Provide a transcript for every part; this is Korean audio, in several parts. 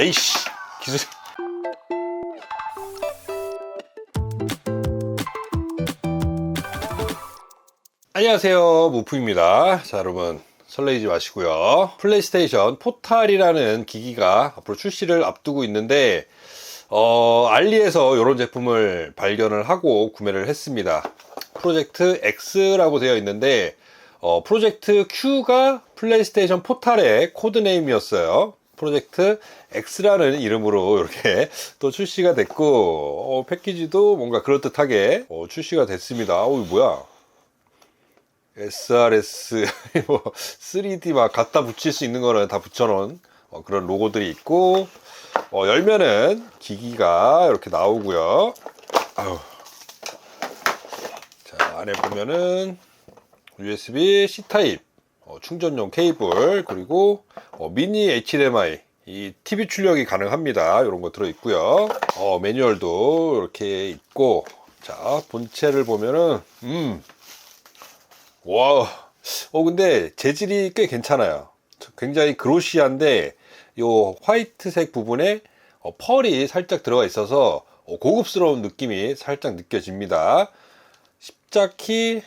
에이씨 기술. 안녕하세요 무프입니다. 자 여러분 설레이지 마시고요. 플레이스테이션 포탈이라는 기기가 앞으로 출시를 앞두고 있는데 어, 알리에서 이런 제품을 발견을 하고 구매를 했습니다. 프로젝트 X라고 되어 있는데 어, 프로젝트 Q가 플레이스테이션 포탈의 코드네임이었어요 프로젝트 X라는 이름으로 이렇게 또 출시가 됐고 어, 패키지도 뭔가 그럴듯하게 어, 출시가 됐습니다 어, 뭐야 SRS 뭐 3D 막 갖다 붙일 수 있는 거는 다 붙여놓은 어, 그런 로고들이 있고 어, 열면은 기기가 이렇게 나오고요. 아유. 자 안에 보면은 USB C 타입 어, 충전용 케이블 그리고 어, 미니 HDMI 이 TV 출력이 가능합니다. 이런 거 들어 있고요. 어, 매뉴얼도 이렇게 있고 자 본체를 보면은 음 와, 어 근데 재질이 꽤 괜찮아요. 굉장히 그로시한데 요 화이트색 부분에 어, 펄이 살짝 들어가 있어서 어, 고급스러운 느낌이 살짝 느껴집니다. 십자키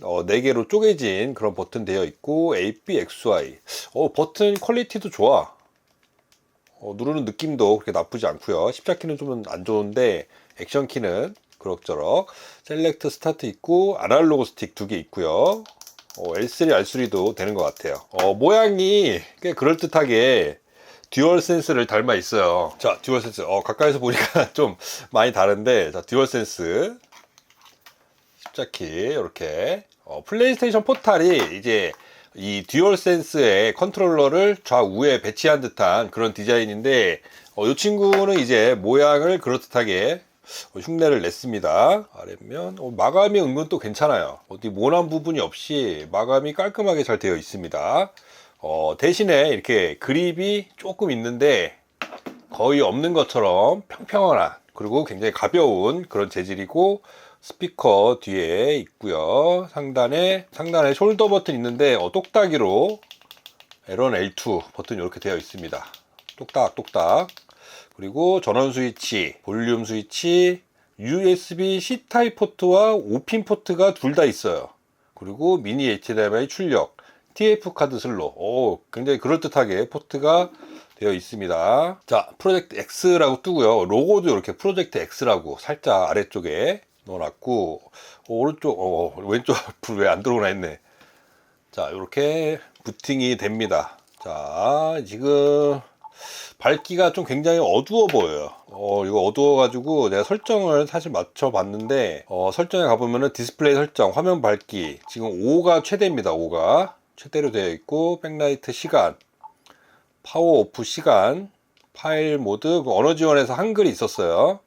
어, 4개로 쪼개진 그런 버튼 되어 있고 A, B, X, Y 어, 버튼 퀄리티도 좋아. 어, 누르는 느낌도 그렇게 나쁘지 않고요. 십자키는 좀 안 좋은데 액션 키는 그럭저럭 셀렉트 스타트 있고 아날로그 스틱 두 개 있고요. 어, L3, R3도 되는 것 같아요. 어, 모양이 꽤 그럴듯하게 듀얼 센스를 닮아 있어요. 자, 듀얼 센스. 어, 가까이서 보니까 좀 많이 다른데, 자, 듀얼 센스. 십자키, 이렇게. 어, 플레이스테이션 포탈이 이제 이 듀얼 센스의 컨트롤러를 좌우에 배치한 듯한 그런 디자인인데, 어, 이 친구는 이제 모양을 그럴듯하게 어, 흉내를 냈습니다. 아래면 어, 마감이 은근 또 괜찮아요. 어디 모난 부분이 없이 마감이 깔끔하게 잘 되어 있습니다. 어, 대신에 이렇게 그립이 조금 있는데 거의 없는 것처럼 평평한 그리고 굉장히 가벼운 그런 재질이고 스피커 뒤에 있고요. 상단에 상단에 숄더 버튼 있는데 어, 똑딱이로 L1, L2 버튼이 이렇게 되어 있습니다. 똑딱 똑딱 그리고 전원 스위치, 볼륨 스위치, USB C 타입 포트와 5핀 포트가 둘 다 있어요. 그리고 미니 HDMI 출력, TF 카드 슬로. 오, 굉장히 그럴듯하게 포트가 되어 있습니다. 자, 프로젝트 X라고 뜨고요. 로고도 이렇게 프로젝트 X라고 살짝 아래쪽에 넣어놨고, 오른쪽, 어, 왼쪽 불왜안 들어오나 했네. 자, 이렇게 부팅이 됩니다. 자, 지금 밝기가 좀 굉장히 어두워 보여요. 어, 이거 어두워 가지고 내가 설정을 사실 맞춰 봤는데, 어, 설정에 가보면은 디스플레이 설정, 화면 밝기, 지금 5가 최대입니다, 5가. 최대로 되어 있고, 백라이트 시간, 파워 오프 시간, 파일 모드, 그 언어 지원에서 한글이 있었어요.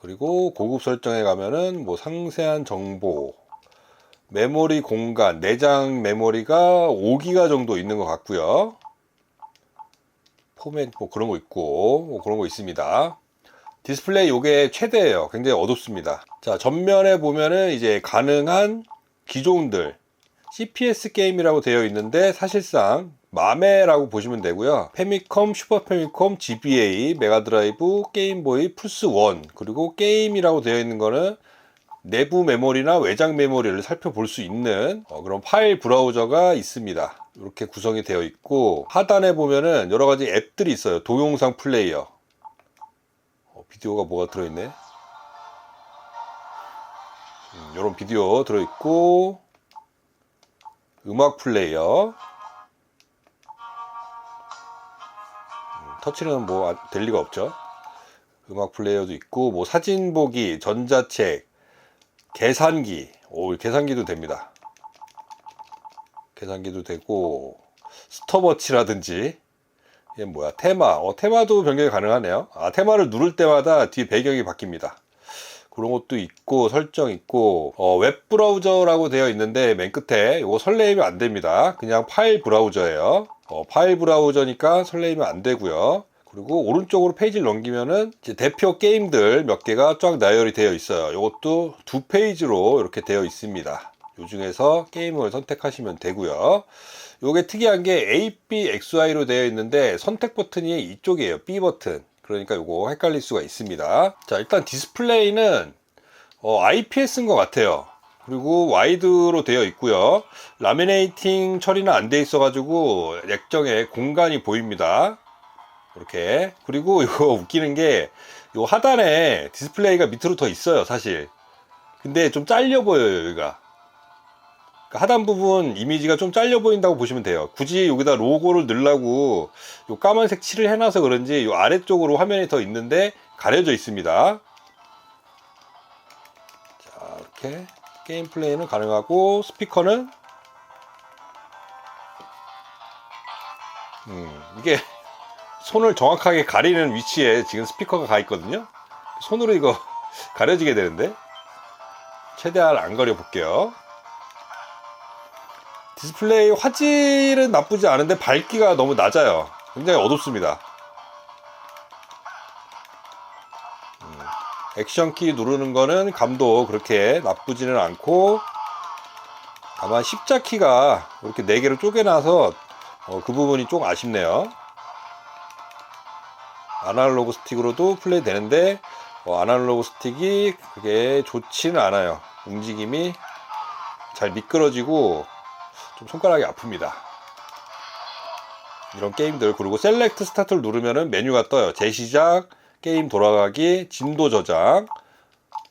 그리고 고급 설정에 가면은 뭐 상세한 정보, 메모리 공간, 내장 메모리가 5기가 정도 있는 것 같고요. 포맷 뭐 그런 거 있고 뭐 그런 거 있습니다. 디스플레이 요게 최대예요. 굉장히 어둡습니다. 자 전면에 보면은 이제 가능한 기종들 CPS 게임이라고 되어 있는데 사실상 마메라고 보시면 되고요. 페미컴, 슈퍼 페미컴, GBA, 메가드라이브, 게임보이, 플스1 그리고 게임이라고 되어 있는 거는 내부 메모리나 외장 메모리를 살펴볼 수 있는 어, 그런 파일 브라우저가 있습니다. 이렇게 구성이 되어 있고 하단에 보면은 여러 가지 앱들이 있어요. 동영상 플레이어. 어, 비디오가 뭐가 들어있네. 음, 이런 비디오 들어있고 음악 플레이어. 터치는 뭐 될 리가 없죠. 음악 플레이어도 있고 뭐 사진 보기, 전자책, 계산기. 오, 계산기도 됩니다. 계산기도 되고 스톱워치라든지. 이게 뭐야? 테마. 어, 테마도 변경이 가능하네요. 아 테마를 누를 때마다 뒤 배경이 바뀝니다. 그런 것도 있고 설정 있고 어, 웹 브라우저라고 되어 있는데 맨 끝에 이거 설레이면 안 됩니다. 그냥 파일 브라우저예요 어, 파일 브라우저니까 설레이면 안 되고요 그리고 오른쪽으로 페이지를 넘기면은 대표 게임들 몇 개가 쫙 나열이 되어 있어요 이것도 두 페이지로 이렇게 되어 있습니다 이 중에서 게임을 선택하시면 되고요. 요게 특이한 게 A, B, XY로 되어 있는데 선택 버튼이 이쪽이에요. B 버튼. 그러니까 요거 헷갈릴 수가 있습니다. 자, 일단 디스플레이는 어, IPS인 것 같아요. 그리고 와이드로 되어 있고요. 라미네이팅 처리는 안 돼 있어가지고 액정에 공간이 보입니다. 이렇게. 그리고 이거 웃기는 게요 하단에 디스플레이가 밑으로 더 있어요, 사실. 근데 좀 잘려 보여요, 여기가. 그러니까 하단 부분 이미지가 좀 잘려 보인다고 보시면 돼요. 굳이 여기다 로고를 넣으려고 요 까만색 칠을 해놔서 그런지 요 아래쪽으로 화면이 더 있는데 가려져 있습니다. 자, 이렇게 게임 플레이는 가능하고 스피커는 음, 이게 손을 정확하게 가리는 위치에 지금 스피커가 가 있거든요. 손으로 이거 가려지게 되는데 최대한 안 가려 볼게요. 디스플레이 화질은 나쁘지 않은데 밝기가 너무 낮아요. 굉장히 어둡습니다. 액션 키 누르는 거는 감도 그렇게 나쁘지는 않고 다만 십자키가 이렇게 네 개로 쪼개놔서 어, 그 부분이 좀 아쉽네요. 아날로그 스틱으로도 플레이 되는데 어, 아날로그 스틱이 그게 좋지는 않아요. 움직임이 잘 미끄러지고 좀 손가락이 아픕니다. 이런 게임들 그리고 셀렉트 스타트를 누르면은 메뉴가 떠요. 재시작, 게임 돌아가기, 진도 저장,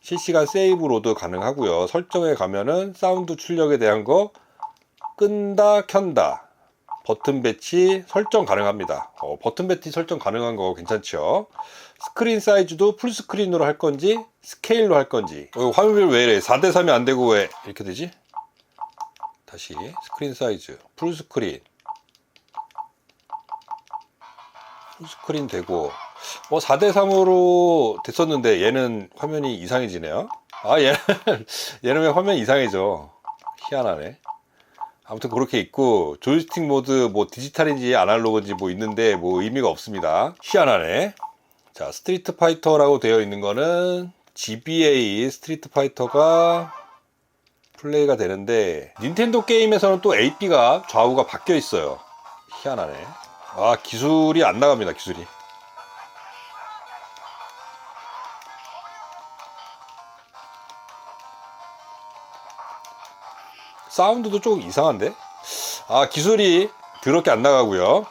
실시간 세이브 로드 가능하고요. 설정에 가면은 사운드 출력에 대한 거 끈다, 켠다, 버튼 배치 설정 가능합니다. 어, 버튼 배치 설정 가능한 거 괜찮죠? 스크린 사이즈도 풀 스크린으로 할 건지 스케일로 할 건지 어, 화면별 왜 이래 4대 3이 안 되고 왜 이렇게 되지? 다시 스크린 사이즈 풀 스크린 풀 스크린 되고 뭐 4대 3으로 됐었는데 얘는 화면이 이상해지네요. 아 얘는 얘는 왜 화면이 이상해져? 희한하네. 아무튼 그렇게 있고 조이스틱 모드 뭐 디지털인지 아날로그인지 뭐 있는데 뭐 의미가 없습니다. 희한하네. 자 스트리트 파이터라고 되어 있는 거는 GBA 스트리트 파이터가 플레이가 되는데 닌텐도 게임에서는 또 AP가 좌우가 바뀌어 있어요. 희한하네. 아 기술이 안 나갑니다 기술이. 사운드도 조금 이상한데? 아 기술이 더럽게 안 나가고요.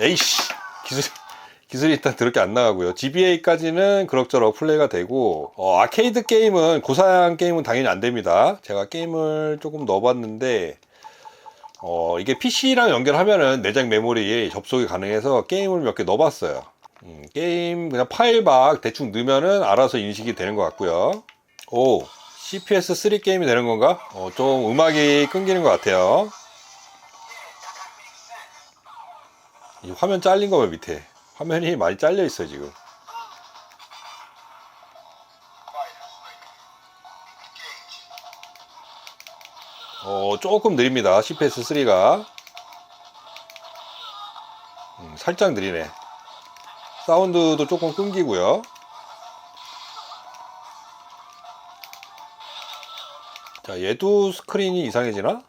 에이씨 기술 기술이 일단 더럽게 안 나가고요. GBA까지는 그럭저럭 플레이가 되고 어, 아케이드 게임은 고사양 게임은 당연히 안 됩니다. 제가 게임을 조금 넣어봤는데 어, 이게 PC랑 연결하면은 내장 메모리에 접속이 가능해서 게임을 몇 개 넣어봤어요. 음, 게임 그냥 파일박 대충 넣으면은 알아서 인식이 되는 것 같고요. 오, CPS 3 게임이 되는 건가? 어, 좀 음악이 끊기는 것 같아요. 이 화면 잘린 거 봐 밑에 화면이 많이 잘려 있어요 지금. 어, 조금 느립니다. CPS 3가 음, 살짝 느리네. 사운드도 조금 끊기고요. 자, 얘도 스크린이 이상해지나?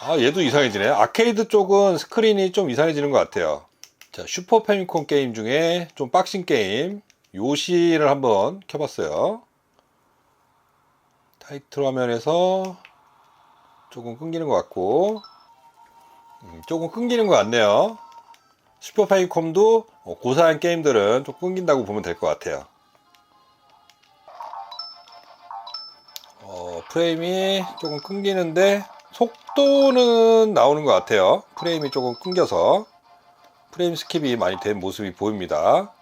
아, 얘도 이상해지네. 아케이드 쪽은 스크린이 좀 이상해지는 것 같아요. 자, 슈퍼 패미콘 게임 중에 좀 빡신 게임, 요시를 한번 켜봤어요. 타이틀 화면에서 조금 끊기는 것 같고, 음, 조금 끊기는 것 같네요. 슈퍼 패미콤도 어, 고사양 게임들은 좀 끊긴다고 보면 될 것 같아요. 어, 프레임이 조금 끊기는데 속도는 나오는 것 같아요. 프레임이 조금 끊겨서 프레임 스킵이 많이 된 모습이 보입니다.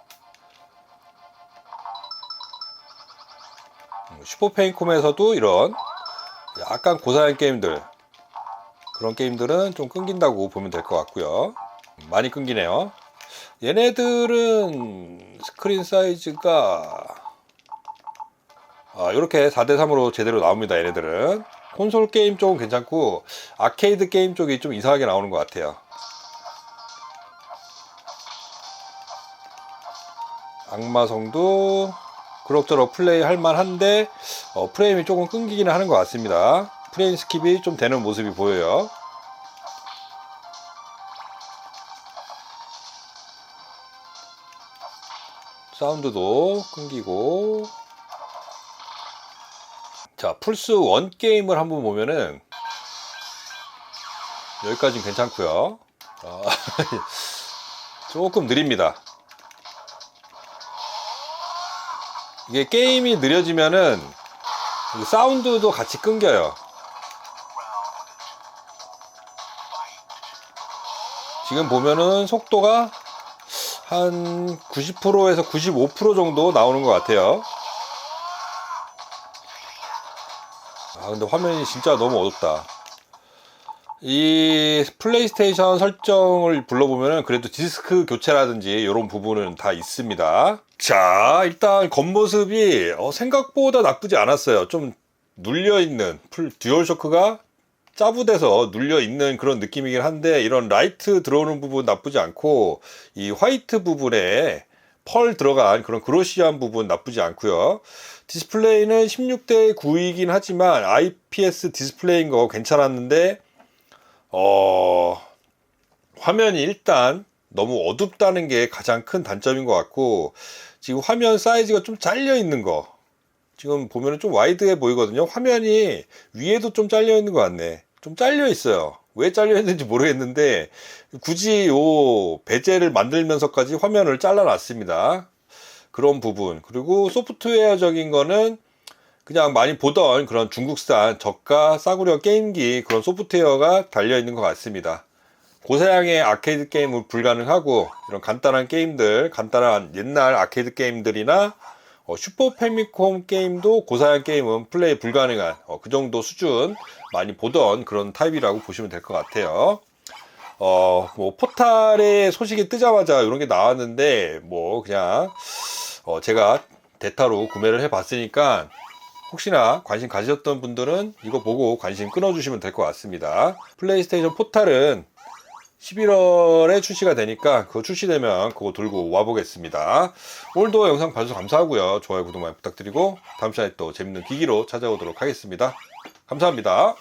음, 슈퍼 페인콤에서도 이런 약간 고사양 게임들 그런 게임들은 좀 끊긴다고 보면 될 것 같고요. 음, 많이 끊기네요. 얘네들은 스크린 사이즈가 아, 이렇게 4대3으로 제대로 나옵니다. 얘네들은 콘솔 게임 쪽은 괜찮고 아케이드 게임 쪽이 좀 이상하게 나오는 것 같아요. 악마성도 그럭저럭 플레이 할 만한데 어, 프레임이 조금 끊기기는 하는 것 같습니다. 프레임 스킵이 좀 되는 모습이 보여요. 사운드도 끊기고. 자 플스 원 게임을 한번 보면은 여기까지는 괜찮고요. 아, 조금 느립니다. 이게 게임이 느려지면은 이 사운드도 같이 끊겨요 지금 보면은 속도가 한 90%에서 95% 정도 나오는 것 같아요. 아, 근데 화면이 진짜 너무 어둡다. 이 플레이스테이션 설정을 불러보면 그래도 디스크 교체라든지 이런 부분은 다 있습니다. 자, 일단 겉모습이 어, 생각보다 나쁘지 않았어요. 좀 눌려있는 듀얼쇼크가 짜부돼서 눌려 있는 그런 느낌이긴 한데 이런 라이트 들어오는 부분 나쁘지 않고 이 화이트 부분에 펄 들어간 그런 그로시한 부분 나쁘지 않고요. 디스플레이는 16대 9이긴 하지만 IPS 디스플레이인 거 괜찮았는데 어 화면이 일단 너무 어둡다는 게 가장 큰 단점인 것 같고 지금 화면 사이즈가 좀 잘려 있는 거 지금 보면은 좀 와이드해 보이거든요. 화면이 위에도 좀 잘려 있는 것 같네. 좀 잘려 있어요. 왜 잘려 있는지 모르겠는데 굳이 요 베젤을 만들면서까지 화면을 잘라 놨습니다. 그런 부분. 그리고 소프트웨어적인 거는 그냥 많이 보던 그런 중국산 저가 싸구려 게임기 그런 소프트웨어가 달려 있는 것 같습니다. 고사양의 아케이드 게임은 불가능하고 이런 간단한 게임들, 간단한 옛날 아케이드 게임들이나 어, 슈퍼 패미콤 게임도 고사양 게임은 플레이 불가능한 어, 그 정도 수준 많이 보던 그런 타입이라고 보시면 될 것 같아요. 어, 뭐 포탈에 소식이 뜨자마자 이런 게 나왔는데 뭐 그냥 어, 제가 대타로 구매를 해봤으니까 혹시나 관심 가지셨던 분들은 이거 보고 관심 끊어주시면 될 것 같습니다. 플레이스테이션 포탈은 11월에 출시가 되니까 그거 출시되면 그거 들고 와보겠습니다. 오늘도 영상 봐주셔서 감사하고요. 좋아요, 구독 많이 부탁드리고 다음 시간에 또 재밌는 기기로 찾아오도록 하겠습니다. 감사합니다.